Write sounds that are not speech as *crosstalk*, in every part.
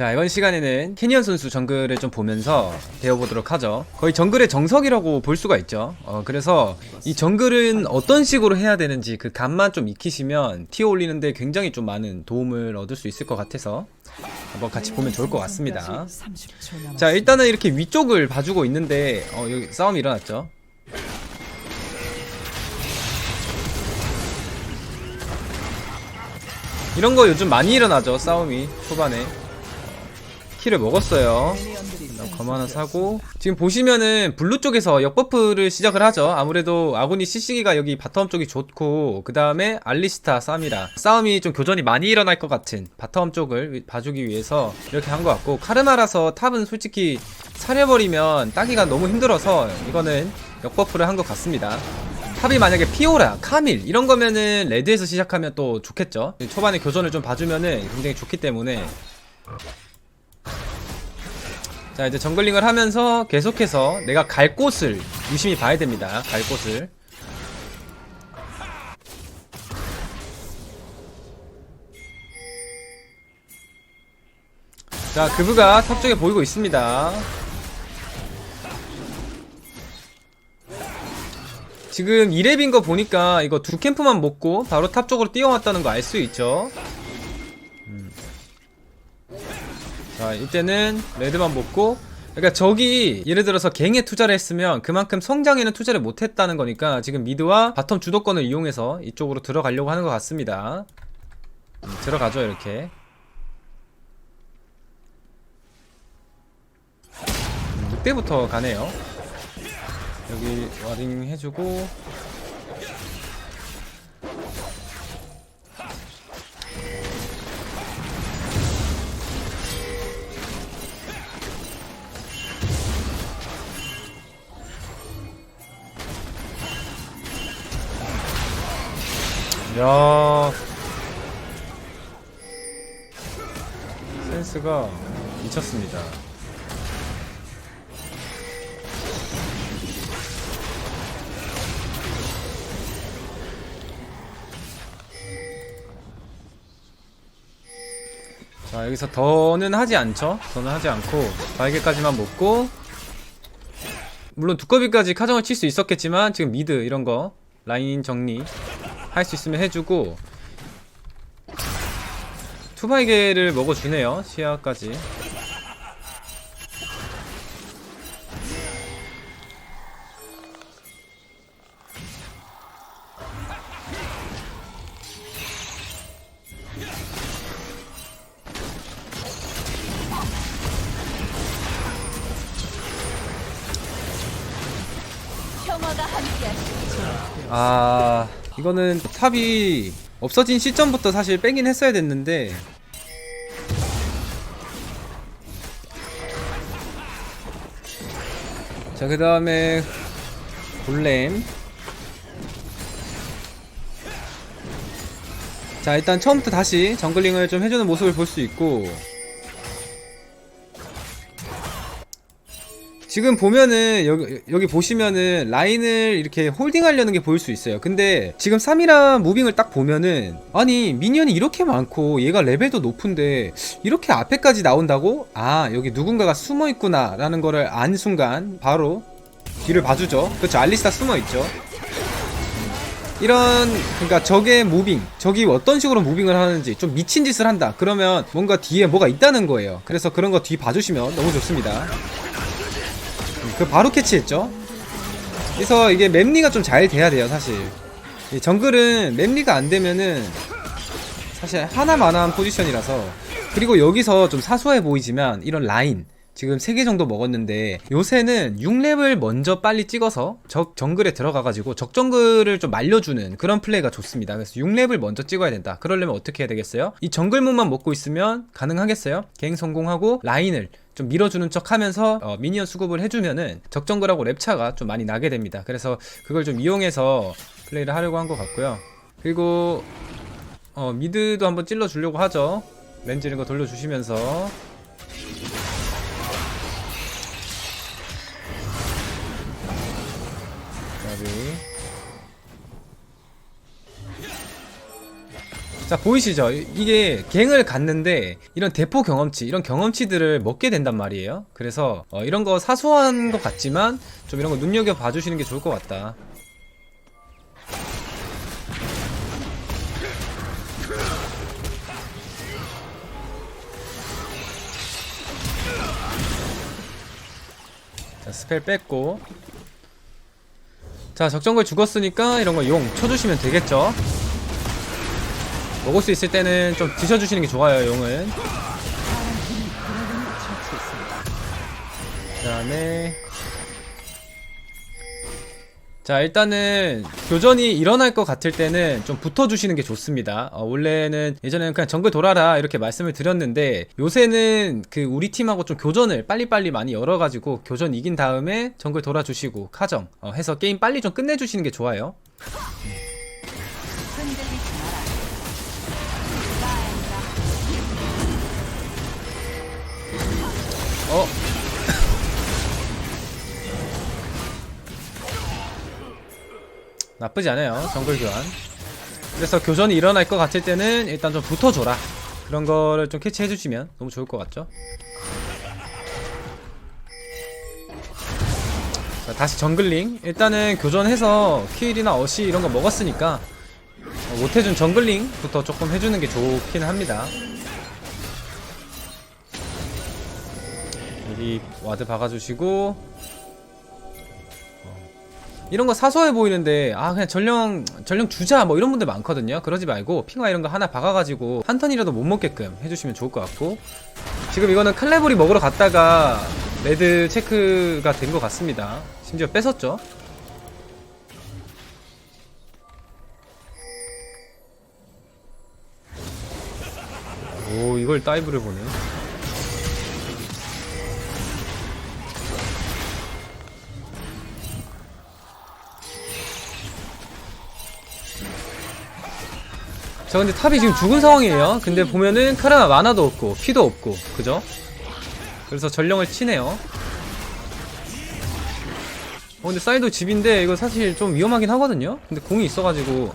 자 이번 시간에는 캐니언 선수 정글을 좀 보면서 배워보도록 하죠. 거의 정글의 정석이라고 볼 수가 있죠. 어, 그래서 이 정글은 어떤 식으로 해야 되는지 그 감만 좀 익히시면 티어 올리는데 굉장히 좀 많은 도움을 얻을 수 있을 것 같아서 한번 같이 보면 좋을 것 같습니다. 자 일단은 이렇게 위쪽을 봐주고 있는데 어 여기 싸움이 일어났죠. 이런 거 요즘 많이 일어나죠 싸움이 초반에 키를 먹었어요. 하나 사고. 지금 보시면은 블루 쪽에서 역버프를 시작을 하죠. 아무래도 아군이 CC기가 여기 바텀 쪽이 좋고 그 다음에 알리스타 싸움이라. 싸움이 좀 교전이 많이 일어날 것 같은 바텀 쪽을 위- 봐주기 위해서 이렇게 한 것 같고 카르마라서 탑은 솔직히 사려버리면 따기가 너무 힘들어서 이거는 역버프를 한 것 같습니다. 탑이 만약에 피오라, 카밀 이런 거면은 레드에서 시작하면 또 좋겠죠. 초반에 교전을 좀 봐주면은 굉장히 좋기 때문에 자 이제 정글링을 하면서 계속해서 내가 갈 곳을 유심히 봐야 됩니다. 갈 곳을. 자 그브가 탑 쪽에 보이고 있습니다. 지금 2렙인 거 보니까 이거 두 캠프만 먹고 바로 탑 쪽으로 뛰어왔다는 거 알 수 있죠 자 이때는 레드만 먹고 그러니까 저기 예를 들어서 갱에 투자를 했으면 그만큼 성장에는 투자를 못했다는 거니까 지금 미드와 바텀 주도권을 이용해서 이쪽으로 들어가려고 하는 것 같습니다. 음, 들어가죠 이렇게. 음, 이때부터 가네요. 여기 와링 해주고 야. 센스가 미쳤습니다. 자 여기서 더는 하지 않죠? 더는 하지 않고 바이게까지만 먹고 물론 두꺼비까지 카정을 칠 수 있었겠지만 지금 미드 이런 거 라인 정리 할 수 있으면 해주고 투바이게를 먹어주네요 시야까지. 아 이거는 탑이 없어진 시점부터 사실 빼긴 했어야 됐는데. 자 그 다음에 골렘. 자 일단 처음부터 다시 정글링을 좀 해주는 모습을 볼 수 있고 지금 보면은 여기, 여기 보시면은 라인을 이렇게 홀딩하려는 게 보일 수 있어요. 근데 지금 3이라 무빙을 딱 보면은 아니 미니언이 이렇게 많고 얘가 레벨도 높은데 이렇게 앞에까지 나온다고? 아 여기 누군가가 숨어 있구나 라는 거를 안 순간 바로 뒤를 봐주죠. 그렇죠 알리스타 숨어 있죠. 이런 그러니까 적의 무빙 적이 어떤 식으로 무빙을 하는지 좀 미친 짓을 한다. 그러면 뭔가 뒤에 뭐가 있다는 거예요. 그래서 그런 거 뒤 봐주시면 너무 좋습니다 그 바로 캐치했죠. 그래서 이게 맵리가 좀 잘 돼야 돼요, 사실. 이 정글은 맵리가 안 되면은 사실 하나만한 포지션이라서 그리고 여기서 좀 사소해 보이지만 이런 라인 지금 3개 정도 먹었는데 요새는 6렙을 먼저 빨리 찍어서 적 정글에 들어가가지고 적 정글을 좀 말려주는 그런 플레이가 좋습니다. 그래서 6렙을 먼저 찍어야 된다. 그러려면 어떻게 해야 되겠어요? 이 정글문만 먹고 있으면 가능하겠어요? 갱 성공하고 라인을 좀 밀어주는 척 하면서 어, 미니언 수급을 해주면은 적정글하고 랩차가 좀 많이 나게 됩니다. 그래서 그걸 좀 이용해서 플레이를 하려고 한 것 같고요. 그리고 어, 미드도 한번 찔러 주려고 하죠. 렌즈 이런 거 돌려주시면서 자 보이시죠? 이게 갱을 갔는데 이런 대포 경험치 이런 경험치들을 먹게 된단 말이에요. 그래서 어, 이런 거 사소한 것 같지만 좀 이런 거 눈여겨 봐주시는 게 좋을 것 같다. 자 스펠 뺐고. 자 적정글 죽었으니까 이런 거 용 쳐주시면 되겠죠 먹을 수 있을 때는 좀 드셔주시는 게 좋아요 용은. 그 다음에 자 일단은 교전이 일어날 것 같을 때는 좀 붙어주시는 게 좋습니다. 어, 원래는 예전에는 그냥 정글 돌아라 이렇게 말씀을 드렸는데 요새는 그 우리 팀하고 좀 교전을 빨리빨리 많이 열어가지고 교전 이긴 다음에 정글 돌아주시고 카정 어, 해서 게임 빨리 좀 끝내주시는 게 좋아요 어? 나쁘지 않아요 정글 교환. 그래서 교전이 일어날 것 같을 때는 일단 좀 붙어줘라. 그런 거를 좀 캐치해주시면 너무 좋을 것 같죠? 자, 다시 정글링. 일단은 교전해서 킬이나 어시 이런 거 먹었으니까 어, 못해준 정글링부터 조금 해주는 게 좋긴 합니다 여기 와드 박아주시고. 어. 이런 거 사소해 보이는데 아 그냥 전령 전령 주자 뭐 이런 분들 많거든요. 그러지 말고 핑화 이런 거 하나 박아가지고 한 턴이라도 못 먹게끔 해주시면 좋을 것 같고. 지금 이거는 칼레브리 먹으러 갔다가 레드 체크가 된 것 같습니다. 심지어 뺏었죠? 오 이걸 다이브를 보네 자 근데 탑이 지금 죽은 상황이에요. 근데 보면은 카라나 만화도 없고 피도 없고 그죠? 그래서 전령을 치네요. 어 근데 사이도 집인데 이거 사실 좀 위험하긴 하거든요? 근데 공이 있어가지고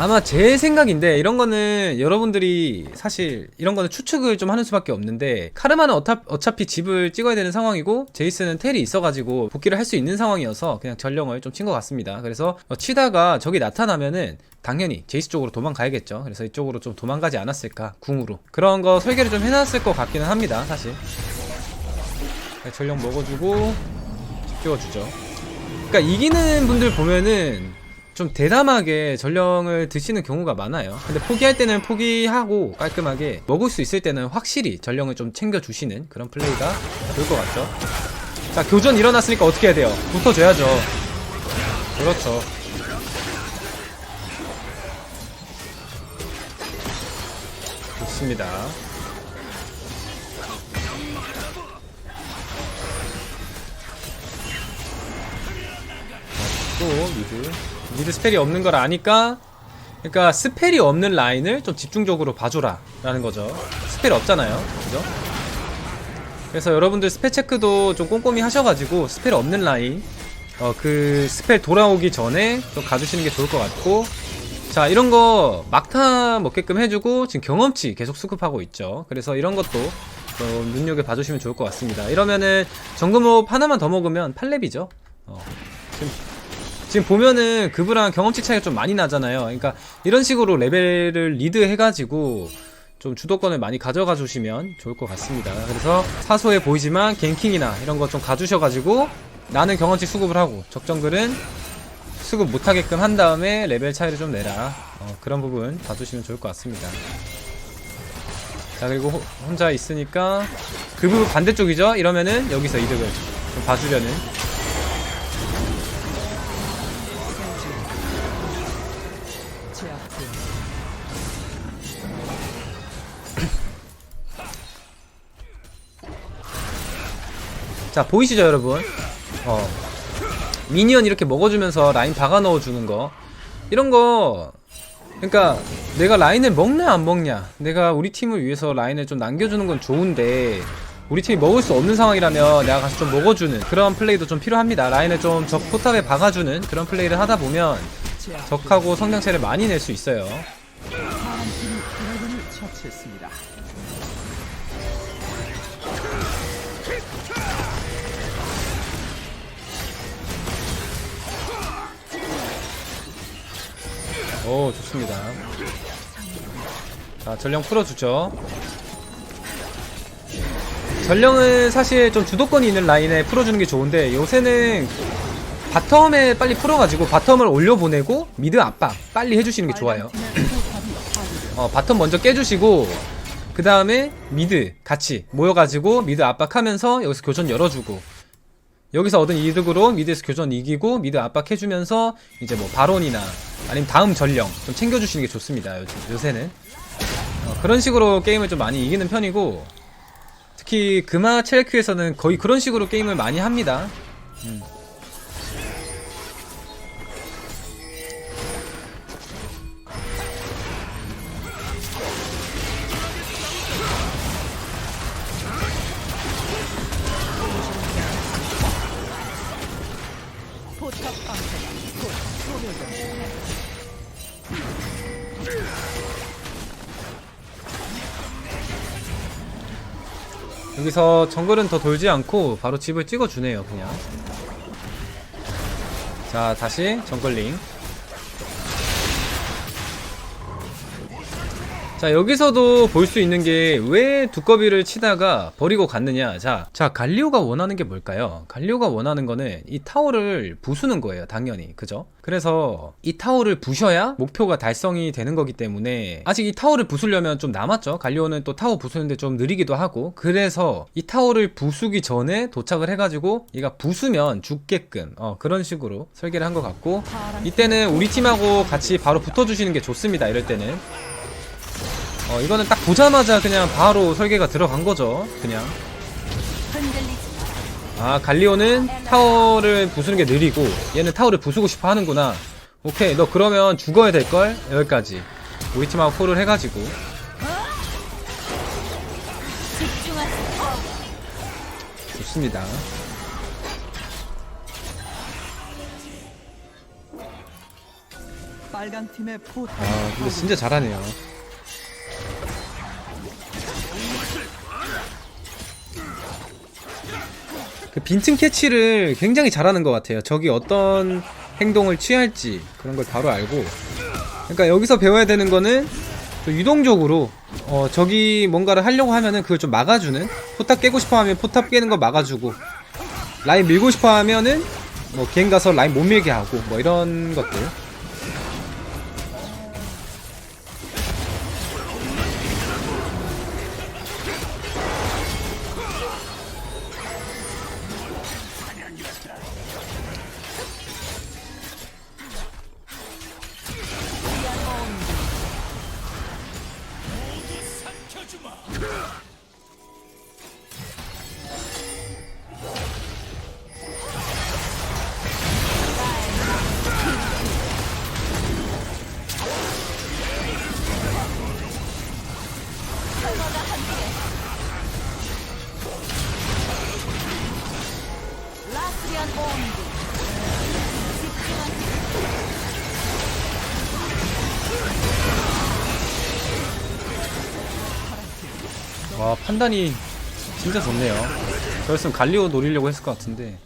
아마 제 생각인데 이런 거는 여러분들이 사실 이런 거는 추측을 좀 하는 수밖에 없는데 카르마는 어차, 어차피 집을 찍어야 되는 상황이고 제이스는 텔이 있어가지고 복귀를 할 수 있는 상황이어서 그냥 전령을 좀 친 것 같습니다. 그래서 어, 치다가 적이 나타나면은 당연히 제이스 쪽으로 도망가야겠죠. 그래서 이쪽으로 좀 도망가지 않았을까 궁으로. 그런 거 설계를 좀 해놨을 것 같기는 합니다 사실. 네, 전령 먹어주고 집 찍어주죠. 그러니까 이기는 분들 보면은 좀 대담하게 전령을 드시는 경우가 많아요. 근데 포기할 때는 포기하고 깔끔하게 먹을 수 있을 때는 확실히 전령을 좀 챙겨주시는 그런 플레이가 좋을 것 같죠. 자, 교전 일어났으니까 어떻게 해야 돼요? 붙어줘야죠. 그렇죠. 좋습니다. 또 미드. 미드 스펠이 없는 걸 아니까 그러니까 스펠이 없는 라인을 좀 집중적으로 봐줘라 라는 거죠. 스펠 없잖아요. 그죠? 그래서 여러분들 스펠 체크도 좀 꼼꼼히 하셔가지고 스펠 없는 라인 어 그 스펠 돌아오기 전에 좀 가주시는 게 좋을 것 같고. 자 이런 거 막타 먹게끔 해주고 지금 경험치 계속 수급하고 있죠. 그래서 이런 것도 좀 눈여겨 봐주시면 좋을 것 같습니다. 이러면은 정금호흡 하나만 더 먹으면 8렙이죠. 어, 지금 지금 보면은 그브랑 경험치 차이가 좀 많이 나잖아요. 그러니까 이런 식으로 레벨을 리드 해가지고 좀 주도권을 많이 가져가 주시면 좋을 것 같습니다. 그래서 사소해 보이지만 갱킹이나 이런 거 좀 가주셔가지고 나는 경험치 수급을 하고 적정글은 수급 못하게끔 한 다음에 레벨 차이를 좀 내라. 어, 그런 부분 봐주시면 좋을 것 같습니다. 자 그리고 호- 혼자 있으니까 그 부분 반대쪽이죠? 이러면은 여기서 이득을 좀 봐주려는 자 보이시죠 여러분 어 미니언 이렇게 먹어주면서 라인 박아 넣어주는 거 이런 거 그러니까 내가 라인을 먹냐 안 먹냐 내가 우리 팀을 위해서 라인을 좀 남겨주는 건 좋은데 우리 팀이 먹을 수 없는 상황이라면 내가 가서 좀 먹어주는 그런 플레이도 좀 필요합니다. 라인을 좀 적 포탑에 박아주는 그런 플레이를 하다 보면 적하고 성장체를 많이 낼 수 있어요. 오 좋습니다. 자 전령 풀어주죠. 전령은 사실 좀 주도권이 있는 라인에 풀어주는 게 좋은데 요새는 바텀에 빨리 풀어가지고 바텀을 올려보내고 미드 압박 빨리 해주시는 게 좋아요. *clears throat* 어, 바텀 먼저 깨주시고 그 다음에 미드 같이 모여가지고 미드 압박하면서 여기서 교전 열어주고 여기서 얻은 이득으로 미드에서 교전 이기고 미드 압박해주면서 이제 뭐 바론이나 아니면 다음 전령 좀 챙겨주시는 게 좋습니다 요즘, 요새는. 어, 그런 식으로 게임을 좀 많이 이기는 편이고 특히 금화 첼큐에서는 거의 그런 식으로 게임을 많이 합니다. 음. 여기서 정글은 더 돌지 않고 바로 집을 찍어주네요 그냥. 자 다시 정글링 자 여기서도 볼 수 있는 게 왜 두꺼비를 치다가 버리고 갔느냐. 자, 자 갈리오가 원하는 게 뭘까요? 갈리오가 원하는 거는 이 타워를 부수는 거예요 당연히. 그죠? 그래서 이 타워를 부셔야 목표가 달성이 되는 거기 때문에 아직 이 타워를 부수려면 좀 남았죠. 갈리오는 또 타워 부수는데 좀 느리기도 하고. 그래서 이 타워를 부수기 전에 도착을 해가지고 얘가 부수면 죽게끔 어, 그런 식으로 설계를 한 것 같고. 이때는 우리 팀하고 같이 바로 붙어주시는 게 좋습니다 이럴 때는 어, 이거는 딱 보자마자 그냥 바로 설계가 들어간 거죠. 그냥. 아, 갈리오는 타워를 부수는 게 느리고, 얘는 타워를 부수고 싶어 하는구나. 오케이, 너 그러면 죽어야 될걸? 여기까지. 우리 팀하고 콜을 해가지고. 좋습니다. 아, 근데 진짜 잘하네요. 그 빈틈 캐치를 굉장히 잘하는 것 같아요. 적이 어떤 행동을 취할지 그런 걸 바로 알고. 그러니까 여기서 배워야 되는 거는 좀 유동적으로 어, 적이 뭔가를 하려고 하면은 그걸 좀 막아주는 포탑 깨고 싶어 하면 포탑 깨는 거 막아주고 라인 밀고 싶어 하면은 뭐 갱 가서 라인 못 밀게 하고 뭐 이런 것들 판단이 진짜 좋네요. 저였으면 갈리오 노리려고 했을 것 같은데.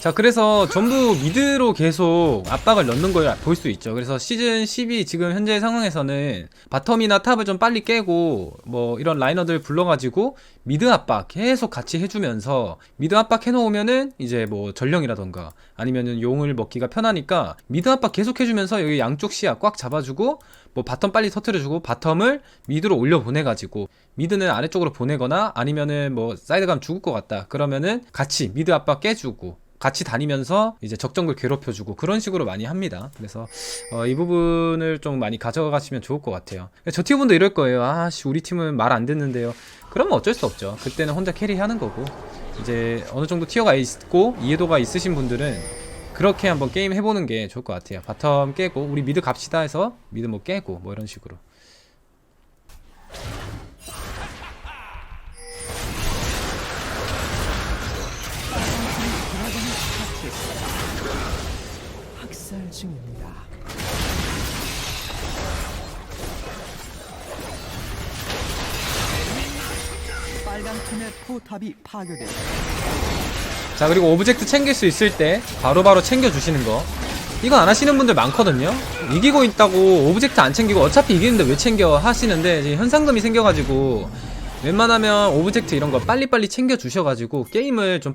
자 그래서 전부 미드로 계속 압박을 넣는 걸 볼 수 있죠. 그래서 시즌 12 지금 현재 상황에서는 바텀이나 탑을 좀 빨리 깨고 뭐 이런 라이너들 불러가지고 미드 압박 계속 같이 해주면서 미드 압박 해놓으면은 이제 뭐 전령이라던가 아니면은 용을 먹기가 편하니까 미드 압박 계속 해주면서 여기 양쪽 시야 꽉 잡아주고 뭐 바텀 빨리 터트려주고 바텀을 미드로 올려 보내가지고 미드는 아래쪽으로 보내거나 아니면은 뭐 사이드 가면 죽을 것 같다 그러면은 같이 미드 압박 깨주고 같이 다니면서 이제 적정글 괴롭혀주고 그런 식으로 많이 합니다. 그래서 어, 이 부분을 좀 많이 가져가시면 좋을 것 같아요. 저 티어분도 이럴 거예요. 아씨 우리 팀은 말 안 듣는데요. 그러면 어쩔 수 없죠. 그때는 혼자 캐리하는 거고 이제 어느 정도 티어가 있고 이해도가 있으신 분들은 그렇게 한번 게임 해보는 게 좋을 것 같아요. 바텀 깨고 우리 미드 갑시다 해서 미드 뭐 깨고 뭐 이런 식으로. 학살 중입니다. 빨간 팀의 포탑이 파괴됐다. 자 그리고 오브젝트 챙길 수 있을 때 바로바로 챙겨주시는 거. 이건 안 하시는 분들 많거든요. 이기고 있다고 오브젝트 안 챙기고 어차피 이기는데 왜 챙겨 하시는데 지금 현상금이 생겨가지고 웬만하면 오브젝트 이런 거 빨리빨리 챙겨주셔가지고 게임을 좀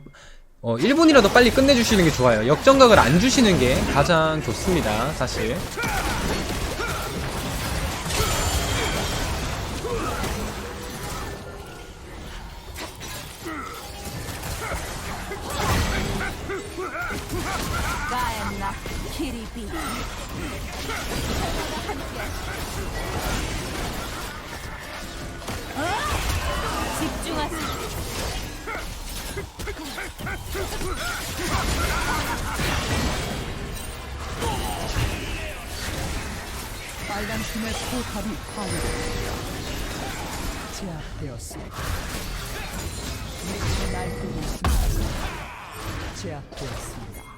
어, 1분이라도 빨리 끝내주시는 게 좋아요. 역전각을 안 주시는 게 가장 좋습니다 사실 키리비. 집중하세요. 빨간 팀의 포탑이 파괴됩니다. 제압되었습니다. 미쳐 날뛰고 있습니다. 제압되었습니다.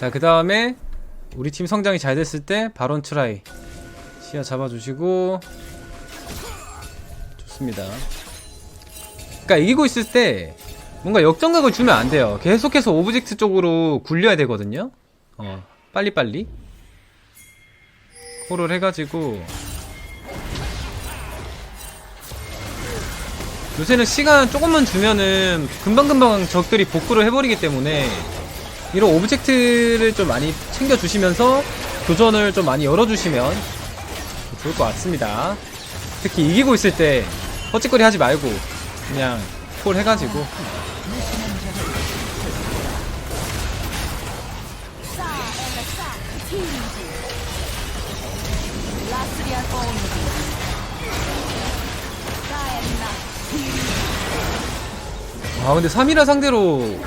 자 그 다음에 우리 팀 성장이 잘 됐을 때 바론 트라이. 시야 잡아주시고. 좋습니다. 그러니까 이기고 있을 때 뭔가 역전각을 주면 안 돼요. 계속해서 오브젝트 쪽으로 굴려야 되거든요. 어 빨리빨리. 콜을 해가지고. 요새는 시간 조금만 주면은 금방금방 적들이 복구를 해버리기 때문에 이런 오브젝트를 좀 많이 챙겨주시면서 교전을 좀 많이 열어주시면 좋을 것 같습니다. 특히 이기고 있을 때 헛짓거리 하지 말고 그냥 콜 해가지고. 아 근데 3이라 상대로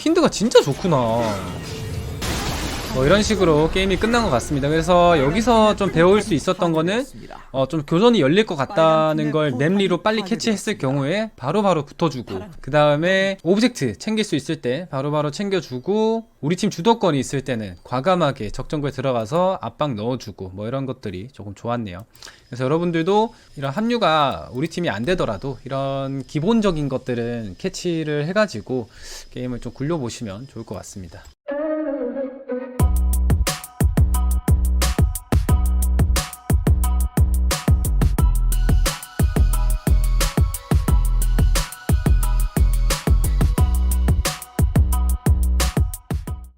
킨드가 진짜 좋구나 뭐 이런 식으로 게임이 끝난 것 같습니다. 그래서 여기서 좀 배울 수 있었던 거는 어, 좀 교전이 열릴 것 같다는 걸 램리로 빨리 캐치했을 경우에 바로바로 붙어주고 그 다음에 오브젝트 챙길 수 있을 때 바로 바로 챙겨주고 우리 팀 주도권이 있을 때는 과감하게 적정구에 들어가서 압박 넣어주고 뭐 이런 것들이 조금 좋았네요. 그래서 여러분들도 이런 합류가 우리 팀이 안 되더라도 이런 기본적인 것들은 캐치를 해가지고 게임을 좀 굴려보시면 좋을 것 같습니다